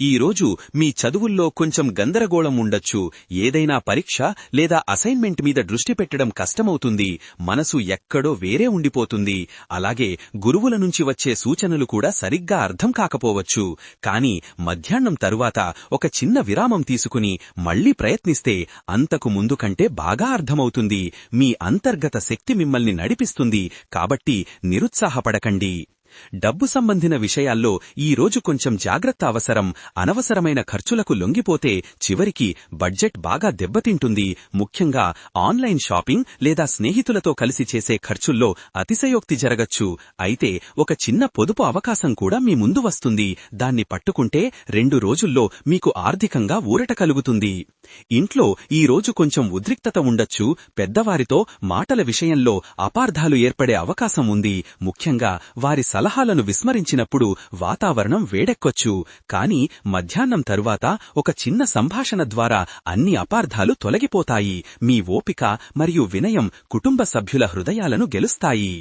ఈ రోజు మీ చదువుల్లో కొంచెం గందరగోళం ఉండొచ్చు. ఏదైనా పరీక్ష లేదా అసైన్మెంట్ మీద దృష్టి పెట్టడం కష్టమవుతుంది. మనసు ఎక్కడో వేరే ఉండిపోతుంది. అలాగే గురువుల నుంచి వచ్చే సూచనలు కూడా సరిగ్గా అర్థం కాకపోవచ్చు. కానీ మధ్యాహ్నం తరువాత ఒక చిన్న విరామం తీసుకుని మళ్ళీ ప్రయత్నిస్తే అంతకు ముందు కంటే బాగా అర్థమవుతుంది. మీ అంతర్గత శక్తి మిమ్మల్ని నడిపిస్తుంది. కాబట్టి నిరుత్సాహపడకండి. డబ్బు సంబంధిన విషయాల్లో ఈ రోజు కొంచెం జాగ్రత్త అవసరం. అనవసరమైన ఖర్చులకు లొంగిపోతే చివరికి బడ్జెట్ బాగా దెబ్బతింటుంది. ముఖ్యంగా ఆన్లైన్ షాపింగ్ లేదా స్నేహితులతో కలిసి చేసే ఖర్చుల్లో అతిశయోక్తి జరగచ్చు. అయితే ఒక చిన్న పొదుపు అవకాశం కూడా మీ ముందు వస్తుంది. దాన్ని పట్టుకుంటే రెండు రోజుల్లో మీకు ఆర్థికంగా ఊరట కలుగుతుంది. ఇంట్లో ఈ రోజు కొంచెం ఉద్రిక్తత ఉండొచ్చు. పెద్దవారితో మాటల విషయంలో అపార్థాలు ఏర్పడే అవకాశం ఉంది. ముఖ్యంగా వారి సలహాలను విస్మరించినప్పుడు వాతావరణం వేడెక్కొచ్చు. కాని మధ్యాహ్నం తరువాత ఒక చిన్న సంభాషణ ద్వారా అన్ని అపార్థాలు తొలగిపోతాయి. మీ ఓపిక మరియు వినయం కుటుంబ సభ్యుల హృదయాలను గెలుస్తాయి.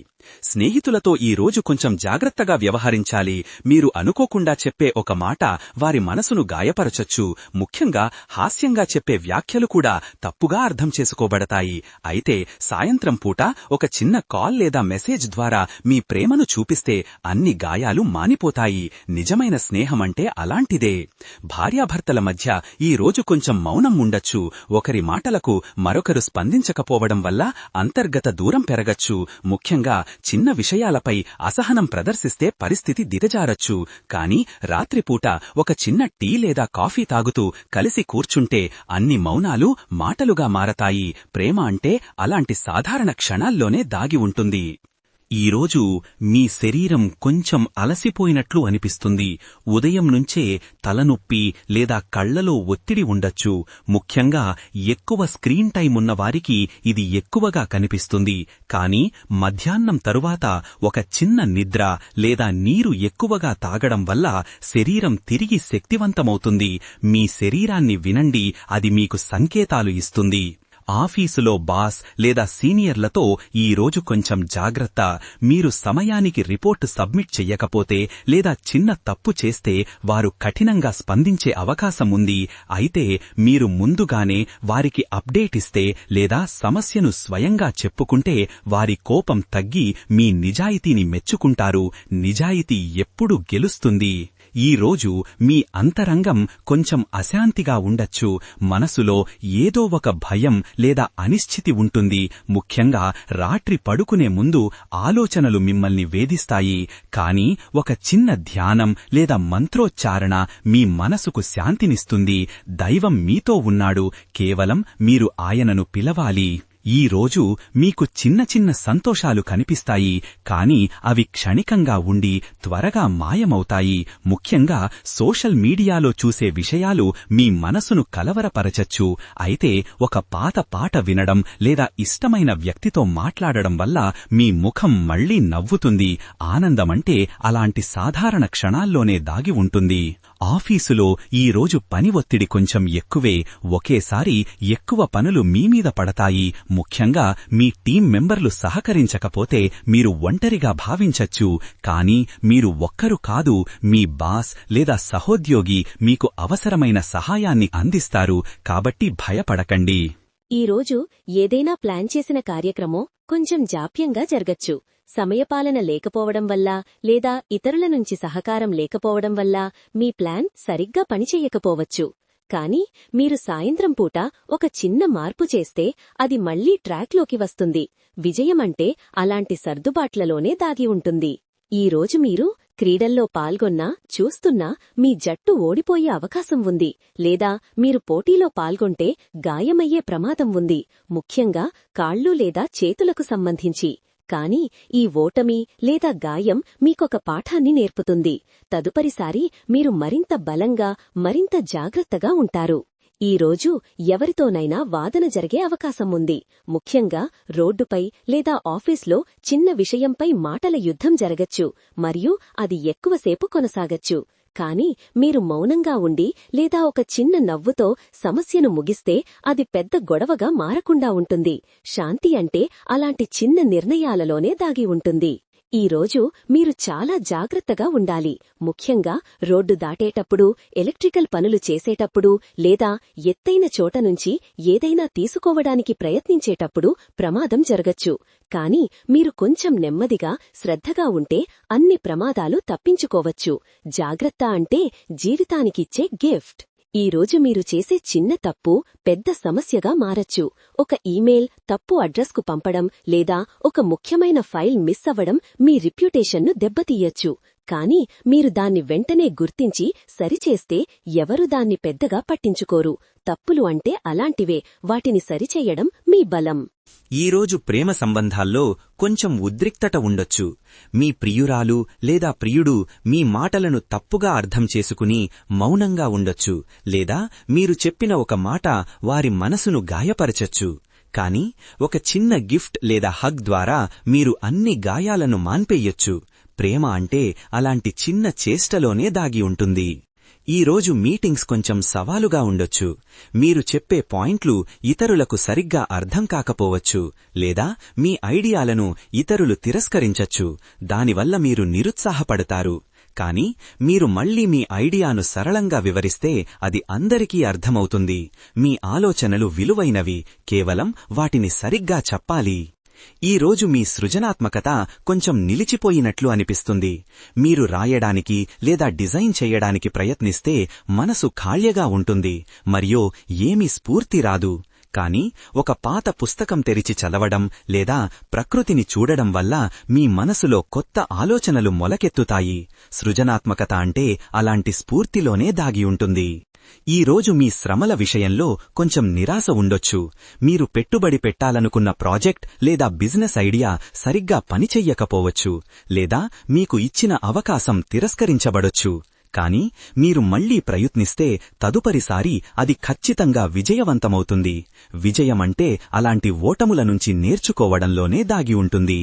స్నేహితులతో ఈ రోజు కొంచెం జాగ్రత్తగా వ్యవహరించాలి. మీరు అనుకోకుండా చెప్పే ఒక మాట వారి మనసును గాయపరచొచ్చు. ముఖ్యంగా హాస్యంగా చెప్పే వ్యాఖ్యలు కూడా తప్పుగా అర్థం చేసుకోబడతాయి. అయితే సాయంత్రం పూట ఒక చిన్న కాల్ లేదా మెసేజ్ ద్వారా మీ ప్రేమను చూపిస్తే అన్ని గాయాలు మానిపోతాయి. నిజమైన స్నేహమంటే అలాంటిదే. భార్యాభర్తల మధ్య ఈ రోజు కొంచెం మౌనం ఉండొచ్చు. ఒకరి మాటలకు మరొకరు స్పందించకపోవడం వల్ల అంతర్గత దూరం పెరగచ్చు. ముఖ్యంగా చిన్న విషయాలపై అసహనం ప్రదర్శిస్తే పరిస్థితి దిగజారచ్చు. కాని రాత్రిపూట ఒక చిన్న టీ లేదా కాఫీ తాగుతూ కలిసి కూర్చుంటే అన్ని మౌనాలు మాటలుగా మారతాయి. ప్రేమ అంటే అలాంటి సాధారణ క్షణాల్లోనే దాగి ఉంటుంది. ఈరోజు మీ శరీరం కొంచెం అలసిపోయినట్లు అనిపిస్తుంది. ఉదయం నుంచే తలనొప్పి లేదా కళ్ళలో ఒత్తిడి ఉండొచ్చు. ముఖ్యంగా ఎక్కువ స్క్రీన్ టైం ఉన్న వారికి ఇది ఎక్కువగా కనిపిస్తుంది. కానీ మధ్యాహ్నం తరువాత ఒక చిన్న నిద్ర లేదా నీరు ఎక్కువగా తాగడం వల్ల శరీరం తిరిగి శక్తివంతమవుతుంది. మీ శరీరాన్ని వినండి అది మీకు సంకేతాలు ఇస్తుంది. ఆఫీసులో బాస్ లేదా సీనియర్లతో ఈ రోజు కొంచెం జాగ్రత్త. మీరు సమయానికి రిపోర్టు సబ్మిట్ చెయ్యకపోతే లేదా చిన్న తప్పు చేస్తే వారు కఠినంగా స్పందించే అవకాశం ఉంది. అయితే మీరు ముందుగానే వారికి అప్డేట్ ఇస్తే లేదా సమస్యను స్వయంగా చెప్పుకుంటే వారి కోపం తగ్గి మీ నిజాయితీని మెచ్చుకుంటారు. నిజాయితీ ఎప్పుడు గెలుస్తుంది? ఈ రోజు మీ అంతరంగం కొంచెం అశాంతిగా ఉండొచ్చు. మనసులో ఏదో ఒక భయం లేదా అనిశ్చితి ఉంటుంది. ముఖ్యంగా రాత్రి పడుకునే ముందు ఆలోచనలు మిమ్మల్ని వేధిస్తాయి. కాని ఒక చిన్న ధ్యానం లేదా మంత్రోచ్చారణ మీ మనసుకు శాంతినిస్తుంది. దైవం మీతో ఉన్నాడు. కేవలం మీరు ఆయనను పిలవాలి. ఈ రోజు మీకు చిన్న చిన్న సంతోషాలు కనిపిస్తాయి కాని అవి క్షణికంగా ఉండి త్వరగా మాయమవుతాయి. ముఖ్యంగా సోషల్ మీడియాలో చూసే విషయాలు మీ మనసును కలవరపరచచ్చు. అయితే ఒక పాత పాట వినడం లేదా ఇష్టమైన వ్యక్తితో మాట్లాడడం వల్ల మీ ముఖం మళ్ళీ నవ్వుతుంది. ఆనందమంటే అలాంటి సాధారణ క్షణాల్లోనే దాగి ఉంటుంది. ఆఫీసులో ఈరోజు పని ఒత్తిడి కొంచెం ఎక్కువే ఒకేసారి ఎక్కువ పనులు మీమీద పడతాయి. ముఖ్యంగా మీ టీం మెంబర్లు సహకరించకపోతే మీరు ఒంటరిగా భావించచ్చు. కానీ మీరు ఒక్కరు కాదు మీ బాస్ లేదా సహోద్యోగి మీకు అవసరమైన సహాయాన్ని అందిస్తారు. కాబట్టి భయపడకండి. ఈరోజు ఏదైనా ప్లాన్ చేసిన కార్యక్రమం కొంచెం జాప్యంగా జరగచ్చు. సమయపాలన లేకపోవడం వల్ల లేదా ఇతరుల నుంచి సహకారం లేకపోవడం వల్ల మీ ప్లాన్ సరిగ్గా పనిచేయకపోవచ్చు. కానీ మీరు సాయంత్రం పూట ఒక చిన్న మార్పు చేస్తే అది మళ్ళీ ట్రాక్లోకి వస్తుంది. విజయమంటే అలాంటి సర్దుబాట్లలోనే దాగి ఉంటుంది. ఈ రోజు మీరు క్రీడల్లో పాల్గొన్నా చూస్తున్నా మీ జట్టు ఓడిపోయే అవకాశం ఉంది. లేదా మీరు పోటీలో పాల్గొంటే గాయమయ్యే ప్రమాదం ఉంది. ముఖ్యంగా కాళ్ళు లేదా చేతులకు సంబంధించి. కాని ఈ ఓటమి లేదా గాయం మీకొక పాఠాన్ని నేర్పుతుంది. తదుపరిసారి మీరు మరింత బలంగా మరింత జాగ్రత్తగా ఉంటారు. ఈ రోజు ఎవరితోనైనా వాదన జరిగే అవకాశం ఉంది. ముఖ్యంగా రోడ్డుపై లేదా ఆఫీస్లో చిన్న విషయంపై మాటల యుద్ధం జరగచ్చు మరియు అది ఎక్కువసేపు కొనసాగచ్చు. కాని మీరు మౌనంగా ఉండి లేదా ఒక చిన్న నవ్వుతో సమస్యను ముగిస్తే అది పెద్ద గొడవగా మారకుండా ఉంటుంది. శాంతి అంటే అలాంటి చిన్న నిర్ణయాలలోనే దాగి ఉంటుంది. ఈ రోజు మీరు చాలా జాగ్రత్తగా ఉండాలి. ముఖ్యంగా రోడ్డు దాటేటప్పుడు ఎలక్ట్రికల్ పనులు చేసేటప్పుడు లేదా ఎత్తైన చోట నుంచి ఏదైనా తీసుకోవడానికి ప్రయత్నించేటప్పుడు ప్రమాదం జరగచ్చు. కాని మీరు కొంచెం నెమ్మదిగా శ్రద్ధగా ఉంటే అన్ని ప్రమాదాలు తప్పించుకోవచ్చు. జాగ్రత్త అంటే జీవితానికిచ్చే గిఫ్ట్. ఈ రోజు మీరు చేసే చిన్న తప్పు పెద్ద సమస్యగా మారచ్చు. ఒక ఈమెయిల్ తప్పు అడ్రస్కు పంపడం లేదా ఒక ముఖ్యమైన ఫైల్ మిస్ అవ్వడం మీ రిప్యుటేషన్ను దెబ్బతీయచ్చు. కానీ మీరు దాన్ని వెంటనే గుర్తించి సరిచేస్తే ఎవరు దాన్ని పెద్దగా పట్టించుకోరు. తప్పులు అంటే అలాంటివే వాటిని సరిచెయ్యడం మీ బలం. ఈరోజు ప్రేమ సంబంధాల్లో కొంచెం ఉద్రిక్తత ఉండొచ్చు. మీ ప్రియురాలు లేదా ప్రియుడు మీ మాటలను తప్పుగా అర్థం చేసుకుని మౌనంగా ఉండొచ్చు. లేదా మీరు చెప్పిన ఒక మాట వారి మనసును గాయపరచచ్చు. కాని ఒక చిన్న గిఫ్ట్ లేదా హగ్ ద్వారా మీరు అన్ని గాయాలను మాన్పేయొచ్చు. ప్రేమ అంటే అలాంటి చిన్న చేష్టలోనే దాగి ఉంటుంది. ఈరోజు మీటింగ్స్ కొంచెం సవాలుగా ఉండొచ్చు. మీరు చెప్పే పాయింట్లు ఇతరులకు సరిగ్గా అర్థం కాకపోవచ్చు లేదా మీ ఐడియాలను ఇతరులు తిరస్కరించచ్చు. దానివల్ల మీరు నిరుత్సాహపడతారు. కాని మీరు మళ్ళీ మీ ఐడియాను సరళంగా వివరిస్తే అది అందరికీ అర్థమవుతుంది. మీ ఆలోచనలు విలువైనవి. కేవలం వాటిని సరిగ్గా చెప్పాలి. ఈ రోజు మీ సృజనాత్మకత కొంచెం నిలిచిపోయినట్లు అనిపిస్తుంది. మీరు రాయడానికి లేదా డిజైన్ చేయడానికి ప్రయత్నిస్తే మనసు ఖాళ్యగా ఉంటుంది. మరియు ఏమీ స్ఫూర్తి రాదు. కాని ఒక పాత పుస్తకం తెరిచి చదవడం లేదా ప్రకృతిని చూడడం వల్ల మీ మనసులో కొత్త ఆలోచనలు మొలకెత్తుతాయి. సృజనాత్మకత అంటే అలాంటి స్ఫూర్తిలోనే దాగి ఉంటుంది. ఈ రోజు మీ శ్రమల విషయంలో కొంచెం నిరాశ ఉండొచ్చు. మీరు పెట్టుబడి పెట్టాలనుకున్న ప్రాజెక్ట్ లేదా బిజినెస్ ఐడియా సరిగ్గా పనిచెయ్యకపోవచ్చు లేదా మీకు ఇచ్చిన అవకాశం తిరస్కరించబడొచ్చు. కాని మీరు మళ్ళీ ప్రయత్నిస్తే తదుపరిసారి అది ఖచ్చితంగా విజయవంతమవుతుంది. విజయమంటే అలాంటి ఓటముల నుంచి నేర్చుకోవడంలోనే దాగి ఉంటుంది.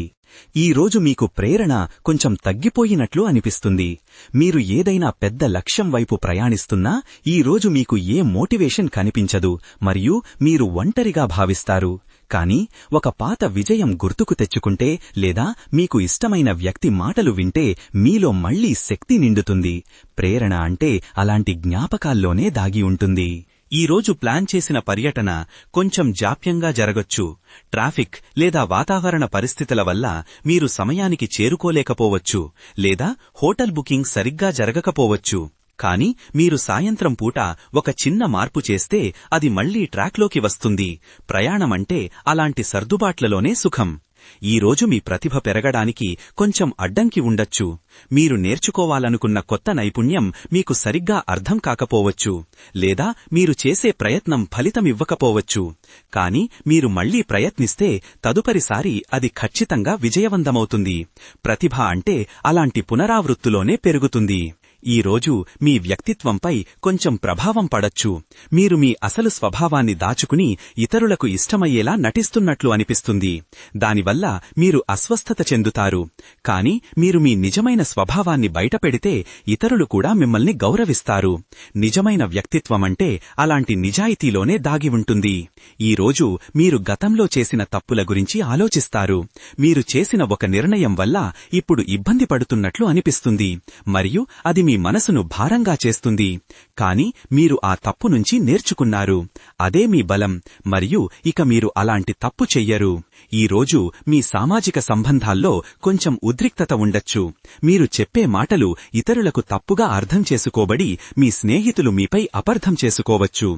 ఈ రోజు మీకు ప్రేరణ కొంచెం తగ్గిపోయినట్లు అనిపిస్తుంది. మీరు ఏదైనా పెద్ద లక్ష్యం వైపు ప్రయాణిస్తున్నా ఈ రోజు మీకు ఏ మోటివేషన్ కనిపించదు మరియు మీరు ఒంటరిగా భావిస్తారు. కాని ఒక పాత విజయం గుర్తుకు తెచ్చుకుంటే లేదా మీకు ఇష్టమైన వ్యక్తి మాటలు వింటే మీలో మళ్ళీ శక్తి నిండుతుంది. ప్రేరణ అంటే అలాంటి జ్ఞాపకాల్లోనే దాగి ఉంటుంది. ఈ రోజు ప్లాన్ చేసిన పర్యటన కొంచెం జాప్యంగా జరగొచ్చు. ట్రాఫిక్ లేదా వాతావరణ పరిస్థితుల వల్ల మీరు సమయానికి చేరుకోలేకపోవచ్చు లేదా హోటల్ బుకింగ్ సరిగ్గా జరగకపోవచ్చు. కాని మీరు సాయంత్రం పూట ఒక చిన్న మార్పు చేస్తే అది మళ్ళీ ట్రాక్లోకి వస్తుంది. ప్రయాణమంటే అలాంటి సర్దుబాట్లలోనే సుఖం. ఈ రోజు మీ ప్రతిభ పెరగడానికి కొంచెం అడ్డంకి ఉండొచ్చు. మీరు నేర్చుకోవాలనుకున్న కొత్త నైపుణ్యం మీకు సరిగ్గా అర్థం కాకపోవచ్చు. లేదా మీరు చేసే ప్రయత్నం ఫలితమివ్వకపోవచ్చు కాని మీరు మళ్ళీ ప్రయత్నిస్తే తదుపరిసారి అది ఖచ్చితంగా విజయవంతమవుతుంది. ప్రతిభ అంటే అలాంటి పునరావృత్తులోనే పెరుగుతుంది. ఈ రోజు మీ వ్యక్తిత్వంపై కొంచెం ప్రభావం పడచ్చు. మీరు మీ అసలు స్వభావాన్ని దాచుకుని ఇతరులకు ఇష్టమయ్యేలా నటిస్తున్నట్లు అనిపిస్తుంది. దానివల్ల మీరు అస్వస్థత చెందుతారు. కాని మీరు మీ నిజమైన స్వభావాన్ని బయటపెడితే ఇతరులు కూడా మిమ్మల్ని గౌరవిస్తారు. నిజమైన వ్యక్తిత్వమంటే అలాంటి నిజాయితీలోనే దాగి ఉంటుంది. ఈ రోజు మీరు గతంలో చేసిన తప్పుల గురించి ఆలోచిస్తారు. మీరు చేసిన ఒక నిర్ణయం వల్ల ఇప్పుడు ఇబ్బంది పడుతున్నట్లు అనిపిస్తుంది. మరియు అది మీ మనసును భారంగా చేస్తుంది. కాని మీరు ఆ తప్పు నుంచి నేర్చుకున్నారు. అదే మీ బలం మరియు ఇక మీరు అలాంటి తప్పు చెయ్యరు. ఈ రోజు మీ సామాజిక సంబంధాల్లో కొంచెం ఉద్రిక్తత ఉండొచ్చు. మీరు చెప్పే మాటలు ఇతరులకు తప్పుగా అర్థం చేసుకోబడి మీ స్నేహితులు మీపై అపర్థం చేసుకోవచ్చు.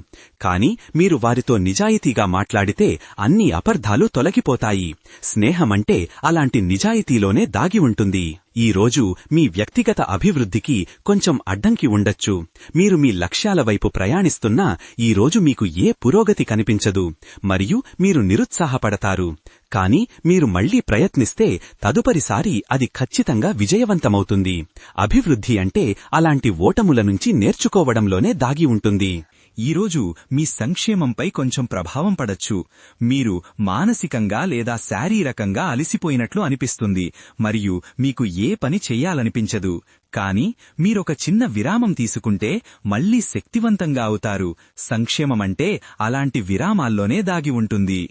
కాని మీరు వారితో నిజాయితీగా మాట్లాడితే అన్ని అపర్థాలు తొలగిపోతాయి. స్నేహమంటే అలాంటి నిజాయితీలోనే దాగి ఉంటుంది. ఈ రోజు మీ వ్యక్తిగత అభివృద్ధికి కొంచెం అడ్డంకి ఉండొచ్చు. మీరు మీ లక్ష్యాల వైపు ప్రయాణిస్తున్నా ఈ రోజు మీకు ఏ పురోగతి కనిపించదు. మరియు మీరు నిరుత్సాహపడతారు. కాని మీరు మళ్ళీ ప్రయత్నిస్తే తదుపరిసారి అది ఖచ్చితంగా విజయవంతమవుతుంది. అభివృద్ధి అంటే అలాంటి ఓటముల నుంచి నేర్చుకోవడంలోనే దాగి ఉంటుంది. ఈరోజు మీ సంక్షేమంపై కొంచెం ప్రభావం పడచ్చు. మీరు మానసికంగా లేదా శారీరకంగా అలసిపోయినట్లు అనిపిస్తుంది. మరియు మీకు ఏ పని చెయ్యాలనిపించదు. కాని మీరొక చిన్న విరామం తీసుకుంటే మళ్ళీ శక్తివంతంగా అవుతారు. సంక్షేమమంటే అలాంటి విరామాల్లోనే దాగి ఉంటుంది.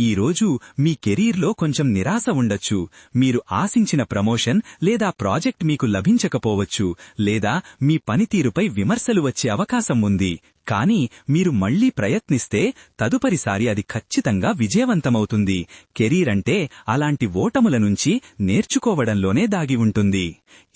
ఈ రోజు మీ కెరీర్లో కొంచెం నిరాశ ఉండొచ్చు. మీరు ఆశించిన ప్రమోషన్ లేదా ప్రాజెక్ట్ మీకు లభించకపోవచ్చు. లేదా మీ పనితీరుపై విమర్శలు వచ్చే అవకాశం ఉంది. కానీ మీరు మళ్ళీ ప్రయత్నిస్తే తదుపరిసారి అది ఖచ్చితంగా విజయవంతమవుతుంది. కెరీర్ అంటే అలాంటి ఓటముల నుంచి నేర్చుకోవడంలోనే దాగి ఉంటుంది.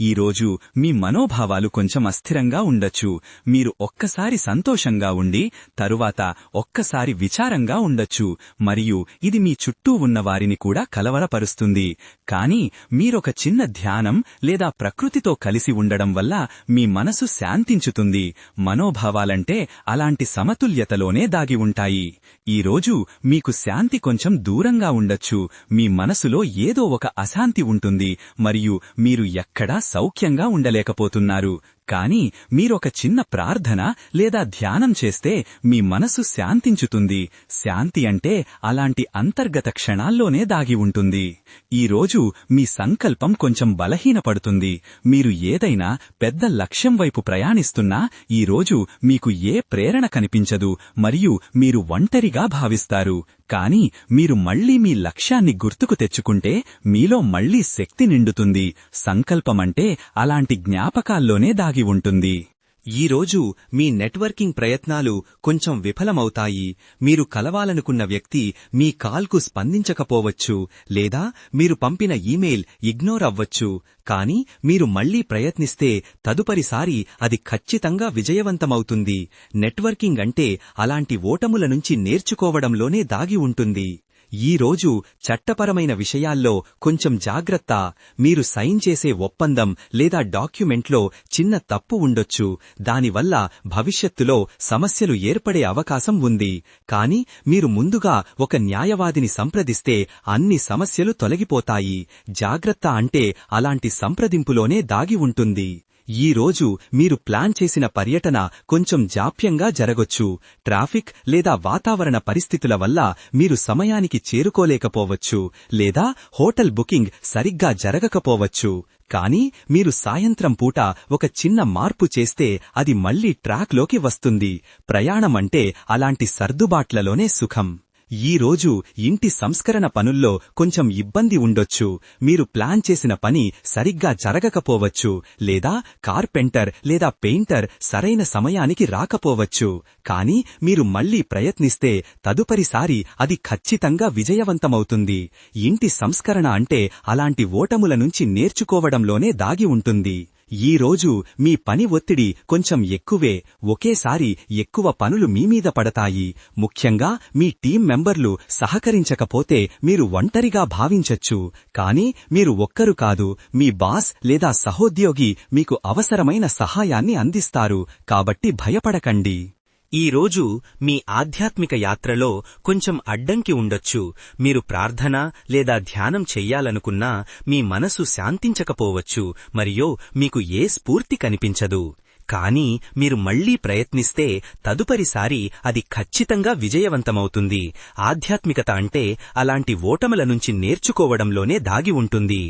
ఈరోజు మీ మనోభావాలు కొంచెం అస్థిరంగా ఉండొచ్చు. మీరు ఒక్కసారి సంతోషంగా ఉండి తరువాత ఒక్కసారి విచారంగా ఉండొచ్చు. మరియు ఇది మీ చుట్టూ ఉన్న వారిని కూడా కలవరపరుస్తుంది. కాని మీరొక చిన్న ధ్యానం లేదా ప్రకృతితో కలిసి ఉండడం వల్ల మీ మనసు శాంతించుతుంది. మనోభావాలంటే అలాంటి సమతుల్యతలోనే దాగి ఉంటాయి. ఈరోజు మీకు శాంతి కొంచెం దూరంగా ఉండొచ్చు. మీ మనసులో ఏదో ఒక అశాంతి ఉంటుంది. మరియు మీరు ఎక్కడా సౌఖ్యంగా ఉండలేకపోతున్నారు. కాని మీరొక చిన్న ప్రార్థన లేదా ధ్యానం చేస్తే మీ మనసు శాంతించుతుంది. శాంతి అంటే అలాంటి అంతర్గత క్షణాల్లోనే దాగి ఉంటుంది. ఈరోజు మీ సంకల్పం కొంచెం బలహీనపడుతుంది. మీరు ఏదైనా పెద్ద లక్ష్యం వైపు ప్రయాణిస్తున్నా ఈరోజు మీకు ఏ ప్రేరణ కనిపించదు. మరియు మీరు ఒంటరిగా భావిస్తారు. కాని మీరు మళ్ళీ మీ లక్ష్యాన్ని గుర్తుకు తెచ్చుకుంటే మీలో మళ్ళీ శక్తి నిండుతుంది. సంకల్పమంటే అలాంటి జ్ఞాపకాల్లోనే దాగి ఉంటుంది. ఈరోజు మీ నెట్వర్కింగ్ ప్రయత్నాలు కొంచెం విఫలమవుతాయి. మీరు కలవాలనుకున్న వ్యక్తి మీ కాల్కు స్పందించకపోవచ్చు లేదా మీరు పంపిన ఈమెయిల్ ఇగ్నోర్ అవ్వచ్చు. కానీ మీరు మళ్ళీ ప్రయత్నిస్తే తదుపరిసారి అది ఖచ్చితంగా విజయవంతమవుతుంది. నెట్వర్కింగ్ అంటే అలాంటి ఓటముల నుంచి నేర్చుకోవడంలోనే దాగి ఉంటుంది. ఈ రోజు చట్టపరమైన విషయాల్లో కొంచెం జాగ్రత్త. మీరు సైన్ చేసే ఒప్పందం లేదా డాక్యుమెంట్లో చిన్న తప్పు ఉండొచ్చు. దానివల్ల భవిష్యత్తులో సమస్యలు ఏర్పడే అవకాశం ఉంది. కాని మీరు ముందుగా ఒక న్యాయవాదిని సంప్రదిస్తే అన్ని సమస్యలు తొలగిపోతాయి. జాగ్రత్త అంటే అలాంటి సంప్రదింపులోనే దాగి ఉంటుంది. ఈ రోజు మీరు ప్లాన్ చేసిన పర్యటన కొంచెం జాప్యంగా జరగొచ్చు. ట్రాఫిక్ లేదా వాతావరణ పరిస్థితుల వల్ల మీరు సమయానికి చేరుకోలేకపోవచ్చు లేదా హోటల్ బుకింగ్ సరిగ్గా జరగకపోవచ్చు. కానీ మీరు సాయంత్రం పూట ఒక చిన్న మార్పు చేస్తే అది మళ్ళీ ట్రాక్లోకి వస్తుంది. ప్రయాణమంటే అలాంటి సర్దుబాట్లలోనే సుఖం. ఈ రోజు ఇంటి సంస్కరణ పనుల్లో కొంచెం ఇబ్బంది ఉండొచ్చు. మీరు ప్లాన్ చేసిన పని సరిగ్గా జరగకపోవచ్చు. లేదా కార్పెంటర్ లేదా పెయింటర్ సరైన సమయానికి రాకపోవచ్చు. కానీ మీరు మళ్ళీ ప్రయత్నిస్తే తదుపరిసారి అది ఖచ్చితంగా విజయవంతమవుతుంది. ఇంటి సంస్కరణ అంటే అలాంటి ఓటముల నుంచి నేర్చుకోవడంలోనే దాగి ఉంటుంది. ఈ రోజు మీ పని ఒత్తిడి కొంచెం ఎక్కువే. ఒకేసారి ఎక్కువ పనులు మీమీద పడతాయి. ముఖ్యంగా మీ టీం మెంబర్లు సహకరించకపోతే మీరు ఒంటరిగా భావించచ్చు. కానీ మీరు ఒక్కరు కాదు మీ బాస్ లేదా సహోద్యోగి మీకు అవసరమైన సహాయాన్ని అందిస్తారు. కాబట్టి భయపడకండి. ఈ రోజు మీ ఆధ్యాత్మిక యాత్రలో కొంచెం అడ్డంకి ఉండొచ్చు. మీరు ప్రార్థన లేదా ధ్యానం చెయ్యాలనుకున్నా మీ మనసు శాంతించకపోవచ్చు. మరియు మీకు ఏ స్ఫూర్తి కనిపించదు. కానీ మీరు మళ్ళీ ప్రయత్నిస్తే తదుపరిసారి అది ఖచ్చితంగా విజయవంతమవుతుంది. ఆధ్యాత్మికత అంటే అలాంటి ఓటముల నుంచి నేర్చుకోవడంలోనే దాగి ఉంటుంది.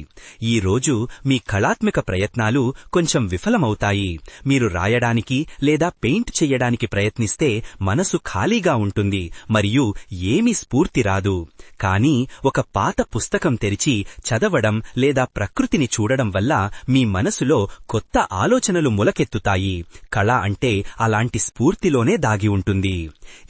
ఈ రోజు మీ కళాత్మక ప్రయత్నాలు కొంచెం విఫలమవుతాయి. మీరు రాయడానికి లేదా పెయింట్ చెయ్యడానికి ప్రయత్నిస్తే మనసు ఖాళీగా ఉంటుంది. మరియు ఏమీ స్ఫూర్తి రాదు. కానీ ఒక పాత పుస్తకం తెరిచి చదవడం లేదా ప్రకృతిని చూడడం వల్ల మీ మనసులో కొత్త ఆలోచనలు మొలకెత్తుతాయి. కళ అంటే అలాంటి స్ఫూర్తిలోనే దాగి ఉంటుంది.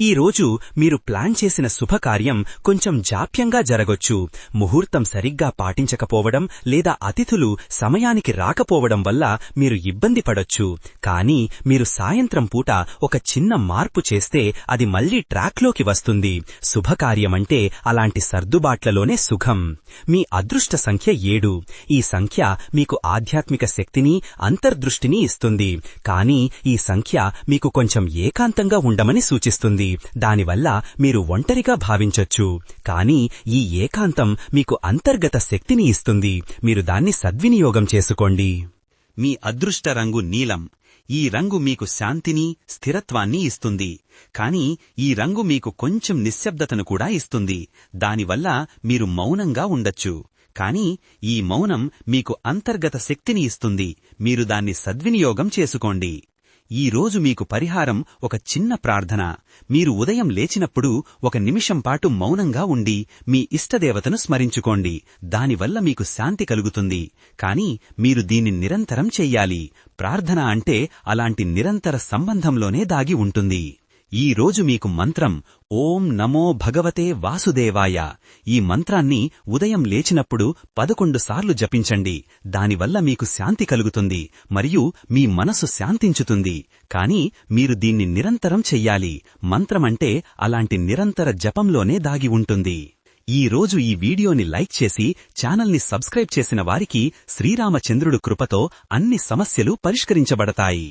ఈ రోజు మీరు ప్లాన్ చేసిన శుభకార్యం కొంచెం జాప్యంగా జరగొచ్చు. ముహూర్తం సరిగ్గా పాటించకపోవడం లేదా అతిథులు సమయానికి రాకపోవడం వల్ల మీరు ఇబ్బంది పడొచ్చు. కానీ మీరు సాయంత్రం పూట ఒక చిన్న మార్పు చేస్తే అది మళ్ళీ ట్రాక్లోకి వస్తుంది. శుభకార్యమంటే అలాంటి సర్దుబాట్లలోనే సుఖం. మీ అదృష్ట సంఖ్య ఏడు. ఈ సంఖ్య మీకు ఆధ్యాత్మిక శక్తిని అంతర్దృష్టిని ఇస్తుంది. కానీ ఈ సంఖ్య మీకు కొంచెం ఏకాంతంగా ఉండమని సూచిస్తుంది. దానివల్ల మీరు ఒంటరిగా భావించొచ్చు. కానీ ఈ ఏకాంతం మీకు అంతర్గత శక్తిని ఇస్తుంది. మీరు దాన్ని సద్వినియోగం చేసుకోండి. మీ అదృష్ట రంగు నీలం. ఈ రంగు మీకు శాంతిని స్థిరత్వాన్ని ఇస్తుంది. కానీ ఈ రంగు మీకు కొంచెం నిశ్శబ్దతను కూడా ఇస్తుంది. దానివల్ల మీరు మౌనంగా ఉండొచ్చు. కానీ ఈ మౌనం మీకు అంతర్గత శక్తిని ఇస్తుంది. మీరు దాన్ని సద్వినియోగం చేసుకోండి. ఈ రోజు మీకు పరిహారం ఒక చిన్న ప్రార్థన. మీరు ఉదయం లేచినప్పుడు ఒక నిమిషం పాటు మౌనంగా ఉండి మీ ఇష్టదేవతను స్మరించుకోండి. దానివల్ల మీకు శాంతి కలుగుతుంది. కాని మీరు దీన్ని నిరంతరం చెయ్యాలి ప్రార్థన అంటే అలాంటి నిరంతర సంబంధంలోనే దాగి ఉంటుంది. ఈ రోజు మీకు మంత్రం ఓం నమో భగవతే వాసుదేవాయ. ఈ మంత్రాన్ని ఉదయం లేచినప్పుడు పదకొండు సార్లు జపించండి. దానివల్ల మీకు శాంతి కలుగుతుంది మరియు మీ మనసు శాంతించుతుంది. కాని మీరు దీన్ని నిరంతరం చెయ్యాలి. మంత్రమంటే అలాంటి నిరంతర జపంలోనే దాగి ఉంటుంది. ఈ రోజు ఈ వీడియోని లైక్ చేసి ఛానల్ని సబ్స్క్రైబ్ చేసిన వారికి శ్రీరామచంద్రుడు కృపతో అన్ని సమస్యలు పరిష్కరించబడతాయి.